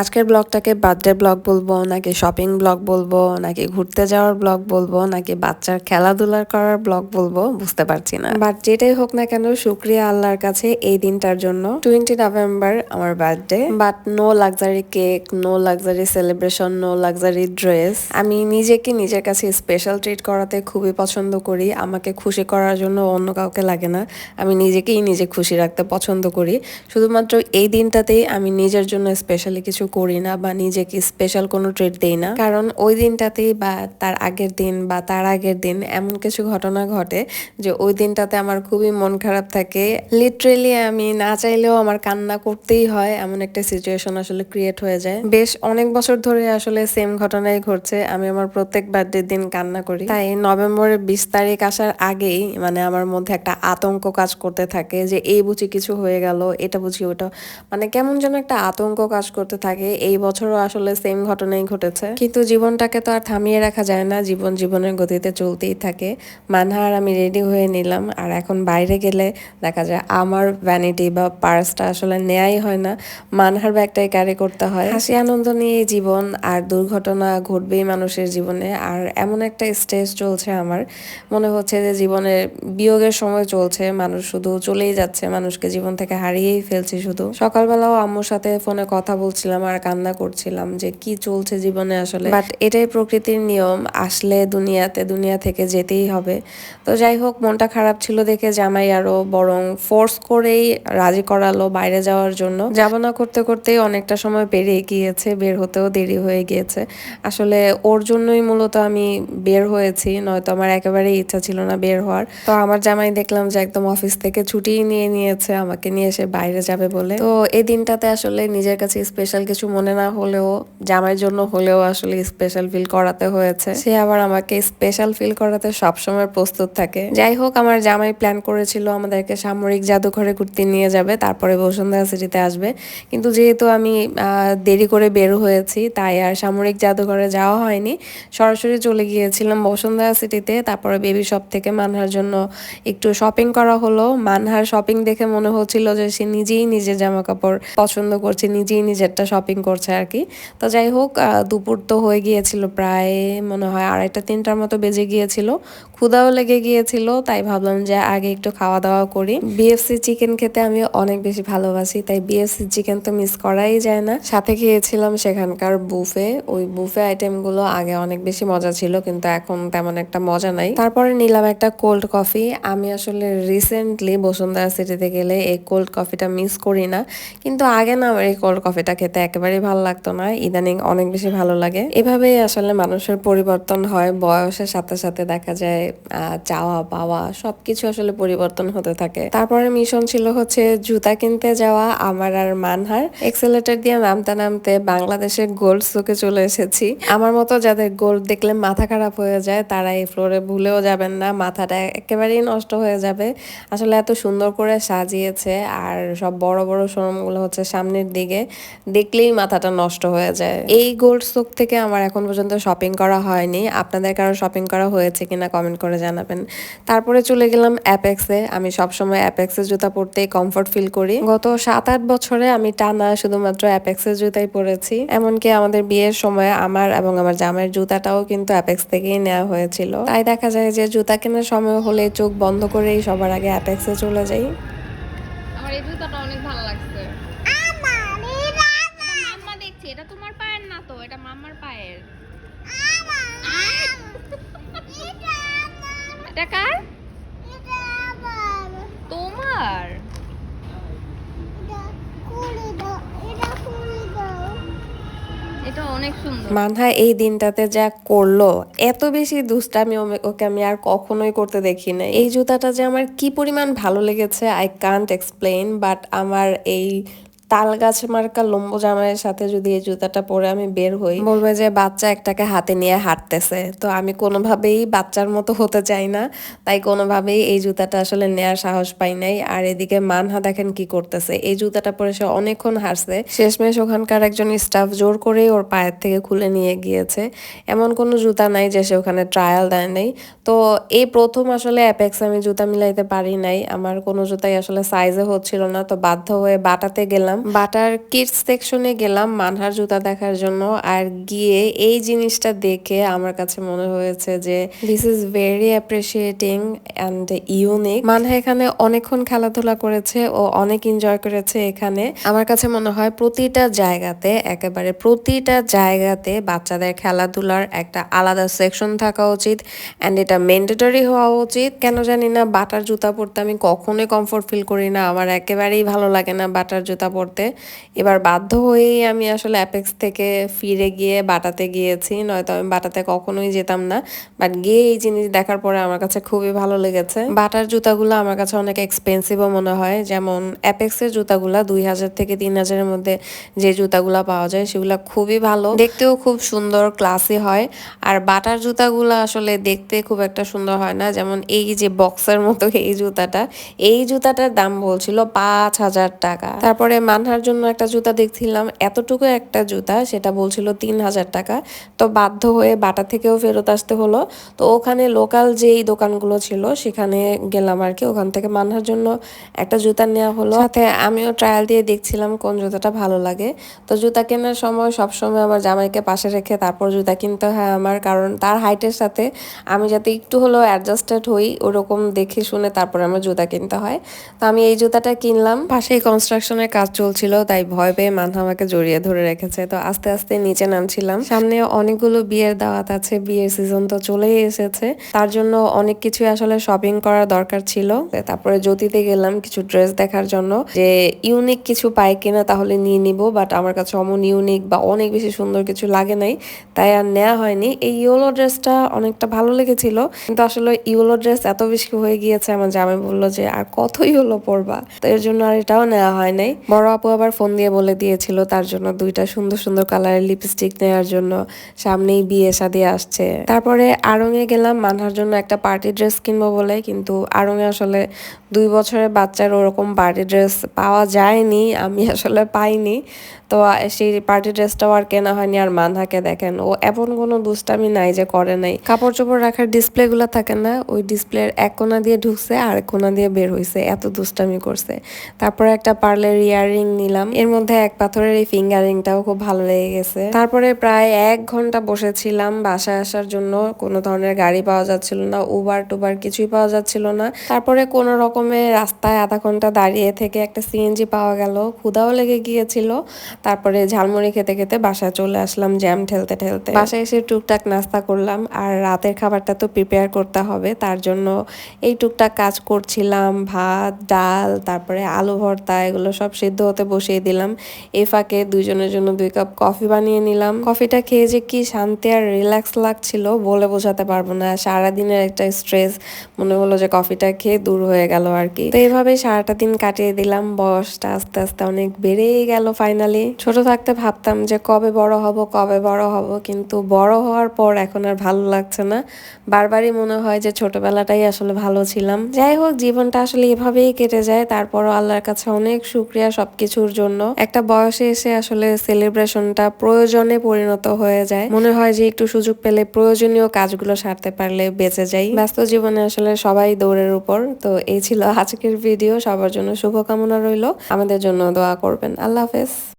আজকের ব্লগটাকে birthday blog বলব, নাকি শপিং ব্লগ বলব, নাকি ঘুরতে যাওয়ার ব্লগ বলব, নাকি বাচ্চার খেলাধুলা করার ব্লগ বলব, বুঝতে পারছি না। বাট যেটাই হোক না কেন, শুক্রিয়া আল্লাহর কাছে এই দিনটার জন্য। টোয়েন্টি নভেম্বর আমার birthday. But no luxury cake no luxury celebration no luxury dress আমি নিজেকে নিজের কাছে স্পেশাল ট্রিট করাতে খুবই পছন্দ করি। আমাকে খুশি করার জন্য অন্য কাউকে লাগে না। আমি নিজেকেই নিজে খুশি রাখতে পছন্দ করি। শুধুমাত্র এই দিনটাতেই আমি নিজের জন্য স্পেশালি কিছু করি না বা নিজেকে স্পেশাল কোনো ট্রিট দেই না। কারণ ওই দিনটাতেই বা তার আগের দিন বা তার আগের দিন এমন কিছু ঘটনা ঘটে যে ওই দিনটাতে আমার খুবই মন খারাপ থাকে। লিটারেলি আমি না চাইলেও আমার কান্না করতেই হয়, এমন একটা সিচুয়েশন আসলে ক্রিয়েট হয়ে যায়। বেশ অনেক বছর ধরে আসলে সেম ঘটনাই ঘটছে, আমি আমার প্রত্যেক বার্থডে দিন কান্না করি। তাই নভেম্বরের বিশ তারিখ আসার আগেই মানে আমার মধ্যে একটা আতঙ্ক কাজ করতে থাকে যে এই বুঝি কিছু হয়ে গেল, এটা বুঝি ওটা। মানে কেমন যেন একটা আতঙ্ক কাজ করতে থাকে এই বছরও আসলে সেম ঘটনাই ঘটেছে। কিন্তু জীবনটাকে তো আর থামিয়ে রাখা যায় না, জীবন জীবনের গতিতে চলতেই থাকে। মানহার আমি রেডি হয়ে নিলাম, আর এখন বাইরে গেলে দেখা যায় আমার ভ্যানিটি বা পার্সটা আসলে নেয়াই হয় না। মানহার ব্যাগটাই ক্যারি করতে হয়। হাসি আনন্দ নিয়ে জীবন আর দুর্ঘটনা ঘটবেই মানুষের জীবনে, আর এমন একটা স্টেজ চলছে আমার। মনে হচ্ছে যে জীবনের বিয়োগের সময় চলছে, মানুষ শুধু চলেই যাচ্ছে, মানুষকে জীবন থেকে হারিয়েই ফেলছে শুধু। সকালবেলাও আম্মুর সাথে ফোনে কথা বলছিলাম। আর কান্না করছিলাম যে কি চলছে জীবনে আসলে। বাট এটাই প্রকৃতির নিয়ম, আসলে দুনিয়াতে দুনিয়া থেকে যেতেই হবে। তো যাই হোক, মনটা খারাপ ছিল দেখে জামাই আরও বরং ফোর্স করেই রাজি করালো বাইরে যাওয়ার জন্য। যাব না করতে করতেই অনেকটা সময় পেরিয়ে গিয়েছে, বের হতেও দেরি হয়ে গিয়েছে। আসলে ওর জন্যই মূলত আমি বের হয়েছি, নয়তো আমার একেবারেই ইচ্ছা ছিল না বের হওয়ার। তো আমার জামাই দেখলাম যে একদম অফিস থেকে ছুটি নিয়ে নিয়েছে, আমাকে নিয়ে এসে বাইরে যাবে বলে। তো এই দিনটাতে আসলে নিজের কাছে স্পেশাল কিছু মনে না হলেও, জামাইয়ের জন্য হলেও আসলে স্পেশাল ফিল করাতে হয়েছে। সে আবার আমাকে স্পেশাল ফিল করাতে সবসময় প্রস্তুত থাকে। যাই হোক, আমার জামাই প্ল্যান করেছিল আমাদেরকে সামরিক জাদুঘরে ঘুরতে নিয়ে যাবে, তারপরে বসুন্ধরা সিটিতে আসবে। কিন্তু যেহেতু আমি দেরি করে বের হয়েছি, তাই আর সামরিক জাদুঘরে যাওয়া হয়নি। সরাসরি চলে গিয়েছিলাম বসুন্ধরা সিটিতে তারপরে বেবি শপ থেকে মানহার জন্য একটু শপিং করা হলো। মানহার শপিং দেখে মনে হচ্ছিল যে সে নিজেই নিজের জামা কাপড় পছন্দ করছে, নিজেই নিজেরটা শপিং করছে আর কি। তো যাই হোক দুপুর তো হয়ে গিয়েছিল প্রায় মনে হয় আড়াইটা, তিনটার মতো বেজে গিয়েছিল। ক্ষুদাও লেগে গিয়েছিল, তাই ভাবলাম যে আগে একটু খাওয়া দাওয়া করি বিএফসি চিকেন খেতে আমি অনেক বেশি ভালোবাসি, তাই বিএফসি চিকেন তো মিস করাই যায় না। সাথে খেয়েছিলাম সেখানকার বুফে ওই বুফে আইটেমগুলো আগে অনেক বেশি মজা ছিল, কিন্তু এখন তেমন একটা মজা নাই। তারপরে নিলাম একটা কোল্ড কফি আমি আসলে রিসেন্টলি বসুন্ধরা সিটিতে গেলে এই কোল্ড কফিটা মিস করি না, কিন্তু আগে না আমার এই কোল্ড কফিটা খেতে একেবারেই ভালো লাগতো না, ইদানিং অনেক বেশি ভালো লাগে। এভাবেই আসলে মানুষের পরিবর্তন হয়, বয়সের সাথে সাথে দেখা যায় চাওয়া পাওয়া সবকিছু আসলে পরিবর্তন হতে থাকে। তারপরে মিশন ছিল হচ্ছে জুতা কিনতে যাওয়া, আমার আর মানহার। এক্সেলেটার দিয়ে নামতে নামতে বাংলাদেশের গোল্ড সুকে চলে এসেছি। আমার মতো যাদের গোল্ড দেখলে মাথা খারাপ হয়ে যায়, তারা এই ফ্লোরে ভুলেও যাবেন না, মাথাটা একেবারেই নষ্ট হয়ে যাবে। আসলে এত সুন্দর করে সাজিয়েছে, আর সব বড় বড় শোরুমগুলো হচ্ছে সামনের দিকে। দেখলেই মাথাটা নষ্ট হয়ে যায়। এই গোল্ড সুক থেকে আমার এখন পর্যন্ত শপিং করা হয়নি। আপনাদের কারও শপিং করা হয়েছে কিনা কমেন্ট করে জানাবেন। তারপরে চলে গেলাম অ্যাপেক্সে আমি সবসময় অ্যাপেক্সের জুতা পরতেই কমফর্ট ফিল করি। গত সাত আট বছরে আমি টানা শুধুমাত্র অ্যাপেক্সের জুতাই পরেছি। এমনকি আমাদের বিয়ের সময় আমার এবং আমার জামাইয়ের জুতাটাও কিন্তু অ্যাপেক্স থেকেই নেওয়া হয়েছিল। তাই দেখা যায় যে জুতা কেনার সময় হলে চোখ বন্ধ করেই সবার আগে অ্যাপেক্সে চলে যাই। আমার এই জুতাটা অনেক ভালো লাগছে মাম্মা দেখছি এটা তোমার পায়ের না তো এটা মাম্মার পায়ের এটা কার? তোমার? এটা অনেক সুন্দর। মানহা এই দিনটাতে যা করল এত বেশি দুষ্টামি ওকে আমি আর কখনোই করতে দেখি না এই জুতাটা যে আমার কি পরিমাণ ভালো লেগেছে আই কান্ট এক্সপ্লেইন বাট আমার এই তাল গাছ মার্কা লম্বু জামাইয়ের সাথে যদি এই জুতাটা পরে আমি বের হই, বলবে যে বাচ্চা একটাকে হাতে নিয়ে হাঁটতেছে। তো আমি কোনোভাবেই বাচ্চার মতো হতে চাই না। তাই কোনোভাবেই এই জুতাটা আসলে নেয়ার সাহস পাই নাই। আর এদিকে মানহা দেখেন কি করতেছে। এই জুতাটা পরে সে অনেকক্ষণ হাসছে শেষমেশ ওখানকার একজন স্টাফ জোর করেই ওর পায়ের থেকে খুলে নিয়ে গিয়েছে। এমন কোনো জুতা নাই যে সে ওখানে ট্রায়াল দেয় নাই। তো এই প্রথম আসলে অ্যাপেক্স আমি জুতা মিলাইতে পারি নাই। আমার কোনো জুতাই আসলে সাইজে হচ্ছিল না। তো বাধ্য হয়ে বাটাতে গেলাম। গেছিলাম বাটার কিডস সেকশনে গেলাম, মানহার জুতা দেখার জন্য। আর গিয়ে এই জিনিসটা দেখে আমার কাছে মনে হয়েছে যে this is very appreciating and unique Manha এখানে অনেকক্ষণ খেলাধুলা করেছে, ও অনেক এনজয় করেছে এখানে। আমার কাছে মনে হয় প্রতিটা জায়গাতে, একেবারে প্রতিটা জায়গাতে বাচ্চাদের খেলাধুলার একটা আলাদা সেকশন থাকা উচিত অ্যান্ড এটা ম্যান্ডেটরি হওয়া উচিত। কেন জানি না, বাটার জুতা পরতে আমি কখনোই কমফোর্ট ফিল করি না। আমার একেবারেই ভালো লাগে না বাটার জুতা পরতে। এবার বাধ্য হয়েই আমি আসলে অ্যাপেক্স থেকে ফিরে গিয়ে বাটাতে গিয়েছি, নয়তো আমি বাটাতে কখনোই যেতাম না। বাট গিয়ে এই জিনিস দেখার পরে আমার কাছে খুবই ভালো লেগেছে। বাটার জুতাগুলো আমার কাছে অনেক এক্সপেন্সিভও মনে হয়। যেমন অ্যাপেক্সের জুতাগুলা দুই হাজার থেকে তিন হাজারের মধ্যে যে জুতাগুলা পাওয়া যায় সেগুলা খুবই ভালো। দেখতেও খুব সুন্দর ক্লাসি হয়। আর বাটার জুতাগুলো আসলে দেখতে খুব একটা সুন্দর হয় না। যেমন এই যে বক্সের মতো এই জুতাটা, এই জুতাটার দাম বলছিল পাঁচ হাজার টাকা। তারপরে মানহার জন্য একটা জুতা দেখছিলাম, এতটুকু একটা জুতা, সেটা বলছিল তিন হাজার টাকা। তো বাধ্য হয়ে বাটা থেকেও ফেরত আসতে হলো। তো ওখানে লোকাল যেই দোকানগুলো ছিল, সেখানে গেলাম আর কি। ওখান থেকে মানহার জন্য একটা জুতা নেওয়া হলো। সাথে আমিও ট্রায়াল দিয়ে দেখছিলাম কোন জুতাটা ভালো লাগে। তো জুতা কেনার সময় সবসময় আমার জামাইকে পাশে রেখে তারপর জুতা কিনতে হয় আমার, কারণ তার হাইটের সাথে আমি যাতে একটু হলেও অ্যাডজাস্টেড হই, ওরকম দেখে শুনে তারপর আমার জুতা কিনতে হয়। তো আমি এই জুতাটা কিনলাম। পাশেই কনস্ট্রাকশনের কাজ চলছিল, তাই ভয় পেয়ে মাথা আমাকে জড়িয়ে ধরে রেখেছে। তো আস্তে আস্তে নিচে নামছিলাম। সামনে অনেকগুলো বিয়ের দাওয়াত আছে, বিয়ের সিজন তো চলেই এসেছে। তার জন্য অনেক কিছু আসলে শপিং করার দরকার ছিল। তারপরে জ্যোতিতে গেলাম কিছু ড্রেস দেখার জন্য। যে ইউনিক কিছু পাই কিনা তাহলে নিয়ে নিব বাট আমার কাছে অমন ইউনিক বা অনেক বেশি সুন্দর কিছু লাগে নাই, তাই আর নেওয়া হয়নি। এই ইয়েলো ড্রেসটা অনেকটা ভালো লেগেছিল, কিন্তু আসলে ইয়েলো ড্রেস এত বেশি হয়ে গিয়েছে, আমার জামাই বলল যে, আর কত ইয়েলো পরবা? তো এর জন্য আর এটাও নেওয়া হয় নাই। বড় আপু আবার ফোন দিয়ে বলে দিয়েছিল তার জন্য দুইটা সুন্দর সুন্দর কালারের লিপস্টিক নেওয়ার জন্য। সামনেই বিয়ে শাদি আসছে। তারপরে আড়ংয়ে গেলাম মানহার জন্য একটা পার্টি ড্রেস কিনবো বলে, কিন্তু আড়ংয়ে আসলে দুই বছরের বাচ্চার ওরকম পার্টি ড্রেস পাওয়া যায়নি, আমি আসলে পাইনি। তো সেই পার্টি ড্রেসটাও আর কেনা হয়নি আর মানহাকে দেখেন, ও এমন কোনো দুষ্টামি নাই যে করে নাই। কাপড় চোপড় রাখার ডিসপ্লে গুলো থাকে না, ওই ডিসপ্লের এক কোনা দিয়ে ঢুকছে আর এক কোনা দিয়ে বের হয়েছে এত দুষ্টামি করছে। তারপরে একটা পার্লের ইয়াররিং নিলাম। এর মধ্যে এক পাথরের এই ফিঙ্গারিংটাও খুব ভালো লেগে গেছে। তারপরে প্রায় এক ঘণ্টা বসেছিলাম বাসায় আসার জন্য। কোনো ধরনের গাড়ি পাওয়া যাচ্ছিল না উবার টুবার কিছুই পাওয়া যাচ্ছিল না। তারপরে কোনো রকমে রাস্তায় আধা ঘণ্টা দাঁড়িয়ে থেকে একটা সিএনজি পাওয়া গেল। ক্ষুদাও লেগে গিয়েছিল। তারপরে ঝালমুড়ি খেতে খেতে বাসায় চলে আসলাম জ্যাম ঠেলতে ঠেলতে। বাসায় এসে টুকটাক নাস্তা করলাম। আর রাতের খাবারটা তো প্রিপেয়ার করতে হবে। তার জন্য এই টুকটাক কাজ করছিলাম। ভাত, ডাল, তারপরে আলু ভর্তা, এগুলো সব সিদ্ধ হতে বসিয়ে দিলাম। এই ফাঁকে দুইজনের জন্য দুই কাপ কফি বানিয়ে নিলাম। কফিটা খেয়ে যে কি শান্তি আর রিল্যাক্স লাগছিল বলে বোঝাতে পারব না। সারাদিনের একটা স্ট্রেস, মনে হলো যে কফিটা খেয়ে দূর হয়ে গেল আর কি। তো এইভাবেই সারাটা দিন কাটিয়ে দিলাম। বয়সটা আস্তে আস্তে অনেক বেড়েই গেল ফাইনালি ছোট থাকতে ভাবতাম যে কবে বড় হব, কবে বড় হব, কিন্তু বড় হওয়ার পর এখন আর ভালো লাগছে না। বারবারই মনে হয় যে ছোটবেলাটাই আসলে ভালো ছিলাম। যাই হোক, জীবনটা আসলে এভাবেই কেটে যায়। তারপরও আল্লাহর কাছে অনেক শুক্রিয়া। সবকিছুর জন্য। একটা বয়সে এসে আসলে সেলিব্রেশনটা প্রয়োজনে পরিণত হয়ে যায়। মনে হয় যে একটু সুযোগ পেলে প্রয়োজনীয় কাজগুলো সারতে পারলে বেঁচে যাই। ব্যস্ত জীবনে আসলে সবাই দৌড়ের উপর। তো এই ছিল আজকের ভিডিও সবার জন্য শুভকামনা রইল। আমাদের জন্য দোয়া করবেন। আল্লাহ হাফেজ।